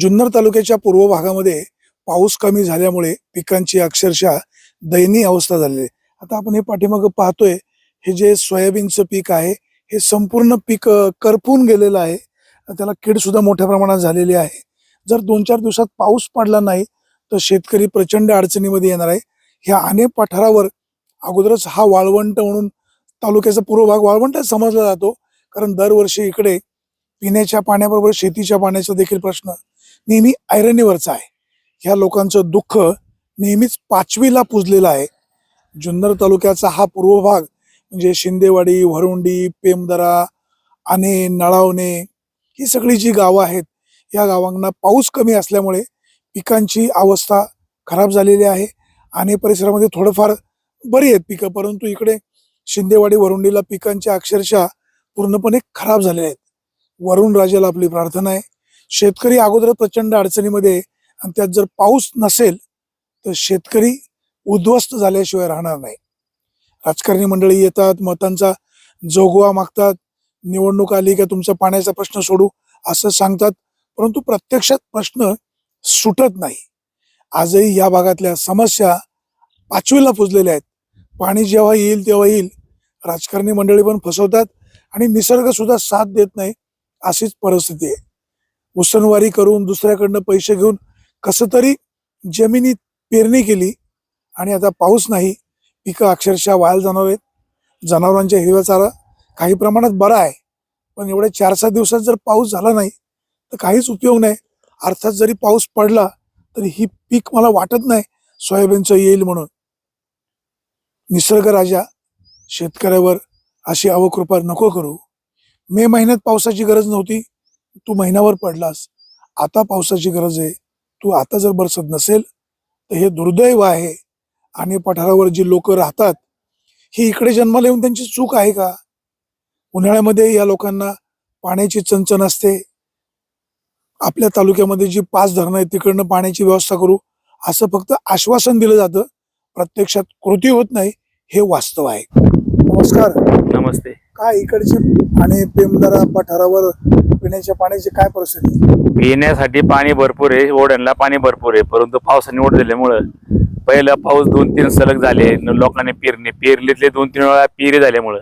जुन्नर तालुक्याच्या पूर्व भागामध्ये पाऊस कमी झाल्यामुळे पिकांची अक्षरशः दयनीय अवस्था झालेली आहे. आता आपण हे पाठीमागं पाहतोय हे जे सोयाबीनचं पीक आहे हे संपूर्ण पीक करपून गेलेलं आहे. त्याला कीड सुद्धा मोठ्या प्रमाणात झालेली आहे. जर दोन चार दिवसात पाऊस पडला नाही तर शेतकरी प्रचंड अडचणीमध्ये येणार आहे. ह्या अनेक पठारावर अगोदरच हा वाळवंट म्हणून तालुक्याचा पूर्व भाग वाळवंट समजला जातो. कारण दरवर्षी इकडे पिण्याच्या पाण्याबरोबर शेतीच्या पाण्याचा देखील प्रश्न नेहमी ऐरणीवरचा आहे. ह्या लोकांचं दुःख नेहमीच पाचवीला पुजलेलं आहे. जुन्नर तालुक्याचा हा पूर्व भाग म्हणजे शिंदेवाडी वरुंडी पेमदरा आणे नळावणे ही सगळी जी गावं आहेत या गावांना पाऊस कमी असल्यामुळे पिकांची अवस्था खराब झालेली आहे. आणि परिसरामध्ये थोडंफार बरी आहेत पिकं परंतु इकडे शिंदेवाडी वरुंडीला पिकांच्या अक्षरशः पूर्णपणे खराब झालेल्या आहेत. वरुण राजाला आपली प्रार्थना आहे. शेतकरी अगोदर प्रचंड अडचणीमध्ये आणि त्यात जर पाऊस नसेल तर शेतकरी उद्ध्वस्त झाल्याशिवाय राहणार नाही. राजकारणी मंडळी येतात मतांचा जोगवा मागतात. निवडणूक आली का तुमचा पाण्याचा प्रश्न सोडू असं सांगतात. परंतु प्रत्यक्षात प्रश्न सुटत नाही. आजही या भागातल्या समस्या पाचवीला पुजलेल्या आहेत. पाणी जेव्हा येईल तेव्हा येईल. राजकारणी मंडळी पण फसवतात आणि निसर्गसुद्धा साथ देत नाही अशीच परिस्थिती आहे. उसनवारी करून दुसऱ्याकडनं पैसे घेऊन कसं तरी जमिनीत पेरणी केली आणि आता पाऊस नाही पिकं अक्षरशः वाया जाणार आहेत. जनावरांच्या हिरव्या चारा काही प्रमाणात बरा आहे पण एवढ्या चार सात दिवसात जर पाऊस झाला नाही तर काहीच उपयोग नाही. अर्थात जरी पाऊस पडला तरी ही पीक मला वाटत नाही सोयाबीनचं येईल म्हणून. निसर्ग राजा शेतकऱ्यावर अशी अवकृपा नको करू. मे महिन्यात पावसाची गरज नव्हती तू महिनाभर पडलास. आता पावसाची गरज आहे. तू आता जर बरसत नसेल तर हे दुर्दैव आहे. आणि पठारावर जी लोक राहतात ही इकडे जन्माला येऊन त्यांची चूक आहे का? उन्हाळ्यामध्ये या लोकांना पाण्याची चणचण असते. आपल्या तालुक्यामध्ये जी पाच धरणं आहेत तिकडनं पाण्याची व्यवस्था करू असं फक्त आश्वासन दिलं जातं. प्रत्यक्षात कृती होत नाही हे वास्तव आहे. नमस्कार. नमस्ते. काय इकडची आणि पेमदरा पठारावर पिण्याच्या पाण्याची काय परिस्थिती पिण्यासाठी पाणी भरपूर आहे ओढ्यांना पाणी भरपूर आहे परंतु पावसाने ओढ दिल्यामुळं पहिला पाऊस दोन तीन सलग झाले न लोकांनी पेरणी पेरलीतले दोन तीन वेळा पेरी झाल्यामुळं.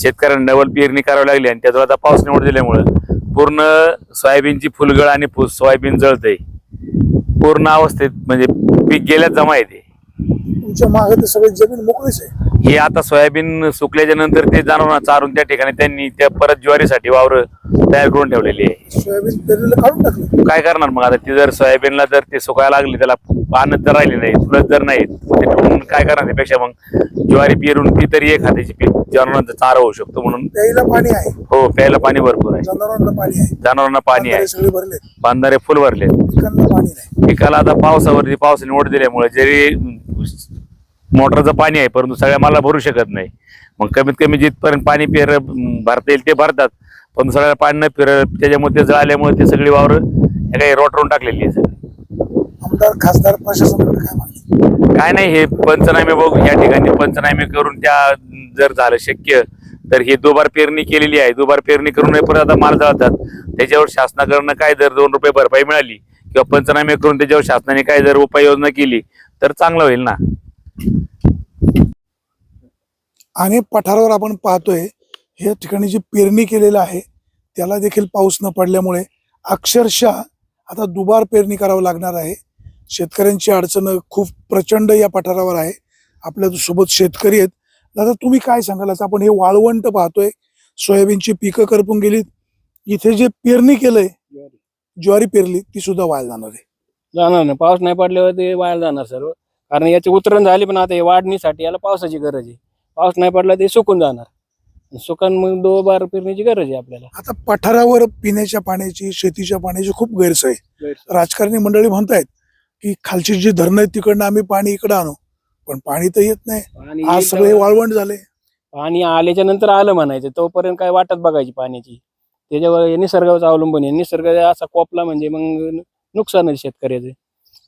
शेतकऱ्यांना डबल पेरणी करावी लागली आणि त्याच्यावर आता पाऊस निवड दिल्यामुळं पूर्ण सोयाबीनची फुलगळ आणि फु सोयाबीन जळतंय. पूर्ण अवस्थेत म्हणजे पीक गेल्यात जमा येते तुमच्या मागे तर सगळी जमीन मोकळीच आहे. हे आता सोयाबीन सुकल्याच्या नंतर ते जनावरांना चारून त्या ठिकाणी त्यांनी त्या परत ज्वारीसाठी वावर तयार करून ठेवलेली आहे. सोयाबीन काढून टाकलं. काय करणार मग आता? ती जर सोयाबीनला जर ते सुकायला लागली त्याला पानं जर राहिली नाही फुलं जर ते ठेवून काय करणार त्यापेक्षा मग? ज्वारी पेरून ती तरी एक हाताची पीक जनावरांचा चारा होऊ शकतो म्हणून. प्यायला पाणी आहे. हो प्यायला पाणी भरपूर आहे. जनावरांना पाणी आहे. जनावरांना पाणी आहे. बांधारे सगळे भरले बांधारे फुल भरले पिकांना पाणी नाही. पिकाला आता पावसावरती पावसाने ओढ दिल्यामुळे जरी मोटरचं पाणी आहे परंतु सगळ्या मला भरू शकत नाही. मग कमीत कमी जिथपर्यंत पाणी पेर भरता येईल ते भरतात. पण सगळ्या पाणी न फिर त्याच्यामुळे ते जळाल्यामुळे ते सगळी वावर काही रोटरून टाकलेली आहे आमदार खासदार प्रशासनाकडे काय नाही हे पंचनामे बघू. या ठिकाणी पंचनामे करून त्या जर झालं शक्य तर ही दुबार पेरणी केलेली आहे. दुबार पेरणी करून परत आता माल जळतात. त्याच्यावर शासनाकडनं काय जर दोन रुपये भरपाई मिळाली किंवा पंचनामे करून त्याच्यावर शासनाने काय जर उपाययोजना केली तर चांगलं होईल ना? आणि पठारावर आपण पाहतोय हे ठिकाणी जी पेरणी केलेलं आहे त्याला देखील पाऊस न पडल्यामुळे अक्षरशः आता दुबार पेरणी करावं लागणार आहे. शेतकऱ्यांची अडचण खूप प्रचंड या पठारावर आहे. आपल्यासोबत शेतकरी आहेत. दादा तुम्ही काय सांगाल? आता आपण हे वाळवंट पाहतोय. सोयाबीनची पिकं करपून गेलीत. इथे जे पेरणी केलंय ज्वारी. पेरली ती सुद्धा वाया जाणार आहे. जाणार नाही. पाऊस नाही पडल्यावर ते वाया जाणार सर्व. कारण याची उतरण झाली पण आता हे वाढणीसाठी याला पावसाची गरज आहे. पाऊस नाही पडला ते सुकून जाणार. सुकन मग दो बार पेरण्याची गरज आहे आपल्याला. आता पठारावर पिण्याच्या पाण्याची शेतीच्या पाण्याची खूप गैरसोय. आहे. राजकारणी मंडळी म्हणतायत की खालची जी धरणं आहेत तिकडनं आम्ही पाणी इकडं आणू. पण पाणी तर येत नाही. आणि आज सगळे वाळवंट झाले. पाणी आल्याच्यानंतर आलं म्हणायचं. तोपर्यंत काय वाटत बघायची पाण्याची. त्याच्यावर निसर्गावर अवलंबून आहे. निसर्ग असा कोपला म्हणजे मग नुकसान आहे शेतकऱ्याचे.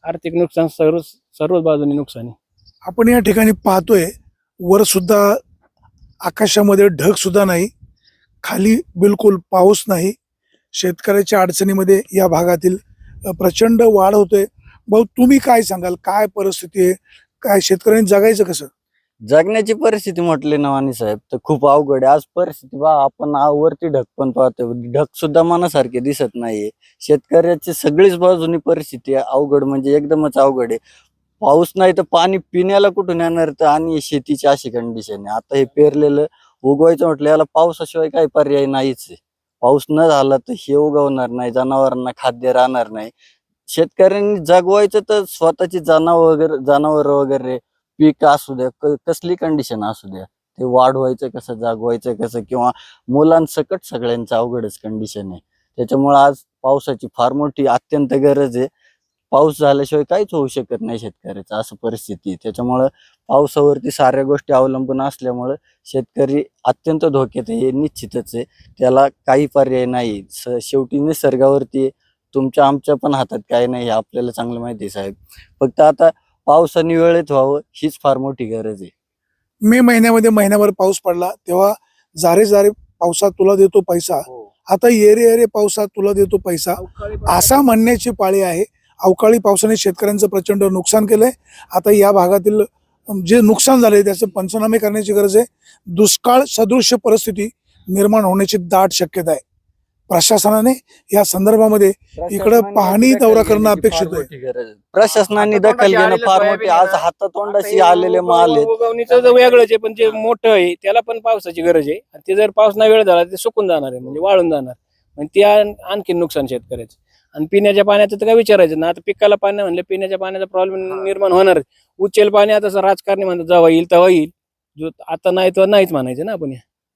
आर्थिक नुकसान सर्व सर्वच बाजूने नुकसान. आहे आपण या ठिकाणी पाहतोय वर सुद्धा आकाशामध्ये ढग सुद्धा नाही खाली बिलकुल पाऊस नाही. शेतकऱ्याच्या अडचणीमध्ये या भागातील प्रचंड वाढ होते भाऊ तुम्ही काय सांगाल? काय परिस्थिती आहे? काय शेतकऱ्यांनी जगायचं कसं? जगण्याची परिस्थिती म्हटली ना साहेब तर खूप अवघड आहे. आज परिस्थिती बा आपण आ- वरती ढग पण पाहतो ढग सुद्धा मनासारखे दिसत नाहीये. शेतकऱ्याची सगळीच बाजूनी परिस्थिती आहे. अवघड म्हणजे एकदमच अवघड आहे. पाऊस नाही तर पाणी पिण्याला कुठून येणार? तर आणि शेतीची अशी कंडिशन आहे. आता हे पेरलेलं उगवायचं म्हटलं याला पावसाशिवाय काही पर्याय नाहीच आहे. पाऊस न झाला तर हे उगवणार नाही जनावरांना खाद्य राहणार नाही. शेतकऱ्यांनी जगवायचं तर स्वतःची जनावर वगैरे जनावर वगैरे पीक असू द्या क- कसली कंडिशन असू द्या ते वाढवायचं कसं जागवायचं कसं किंवा मुलांसकट सगळ्यांचं अवघडच कंडिशन आहे. त्याच्यामुळे आज पावसाची फार मोठी अत्यंत गरज आहे. पाऊस झाल्याशिवाय काहीच होऊ शकत नाही शेतकऱ्याचं असं परिस्थिती त्याच्यामुळं पावसावरती साऱ्या गोष्टी अवलंबून असल्यामुळं शेतकरी अत्यंत धोक्यात आहे हे निश्चितच आहे. त्याला काही पर्याय नाही. स- शेवटी निसर्गावरती तुमच्या आमच्या पण हातात काय नाही हे आपल्याला चांगलं माहिती आहे साहेब. फक्त आता पावसाने वेळेत व्हावं हीच फार मोठी गरज आहे. मे महिन्यामध्ये महिन्याभर पाऊस पडला तेव्हा जारे जारे पावसात तुला देतो पैसा. आता येरे येरे पावसात तुला देतो पैसा. असा म्हणण्याची पाळी आहे. अवकाळी पावसाने शेतकऱ्यांचं प्रचंड नुकसान केलंय. आता या भागातील जे नुकसान झाले त्याचे पंचनामे करण्याची गरज आहे. दुष्काळ सदृश्य परिस्थिती निर्माण होण्याची दाट शक्यता आहे. प्रशासनाने या संदर्भामध्ये इकडं पाहणी दौरा करणं अपेक्षित आहे. प्रशासनाने दखल घेणं फार मोठी आज हातातोंडाशी आलेले माल आहेत. उगवणीचं जर वेगळंच आहे पण जे मोठं आहे त्याला पण पावसाची गरज आहे. आणि ते जर पाऊस नाही वेळ झाला ते सुकून जाणार आहे म्हणजे वाळून जाणार. म्हणजे ते आण- आणखी नुकसान शेतकऱ्याचं. आणि पिण्याच्या पाण्याचं तर काय विचारायचं ना? आता पिकाला पाणी म्हणलं पिण्याच्या पाण्याचा प्रॉब्लेम निर्माण होणार उचल पाणी आता राजकारणी म्हणतात जेव्हा येईल तेव्हा येईल. जो आता नाही तर नाहीच म्हणायचं ना आपण.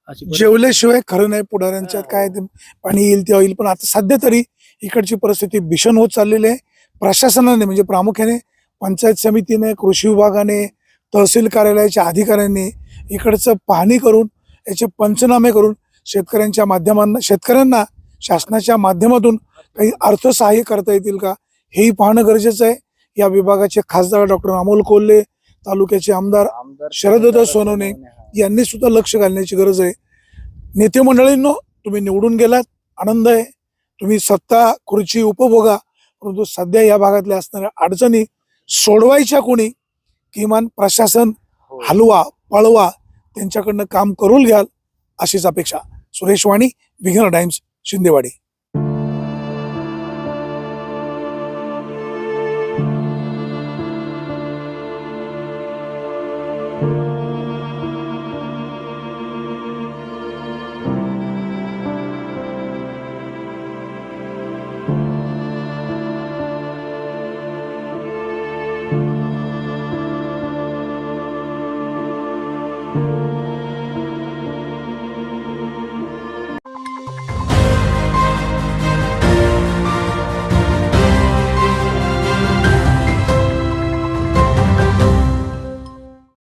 जेवल्याशिवाय खरं नाही पुढाऱ्यांच्यात काय ते पाणी येईल तेव्हा येईल पण आता सध्या तरी इकडची परिस्थिती भीषण होत चाललेली आहे. प्रशासनाने म्हणजे प्रामुख्याने पंचायत समितीने कृषी विभागाने तहसील कार्यालयाच्या अधिकाऱ्यांनी इकडचं पाहणी करून याचे पंचनामे करून शेतकऱ्यांच्या माध्यमांना शेतकऱ्यांना शासनाच्या माध्यमातून काही अर्थसहाय्य करता येतील का हेही पाहणं गरजेचं आहे. या विभागाचे खासदार डॉक्टर अमोल कोल्हे तालुक्याचे आमदार शरददादा सोनवणे यांनी सुद्धा लक्ष घालण्याची गरज आहे. नेते मंडळींनो तुम्ही निवडून गेलात आनंद आहे. तुम्ही सत्ता खुर्ची उपभोगा परंतु सध्या या भागातल्या असणाऱ्या अडचणी सोडवायच्या कोणी? किमान प्रशासन हो. हलवा पळवा त्यांच्याकडनं काम करून घ्याल अशीच अपेक्षा. सुरेश वाणी विघ्न टाइम्स शिंदेवाडी.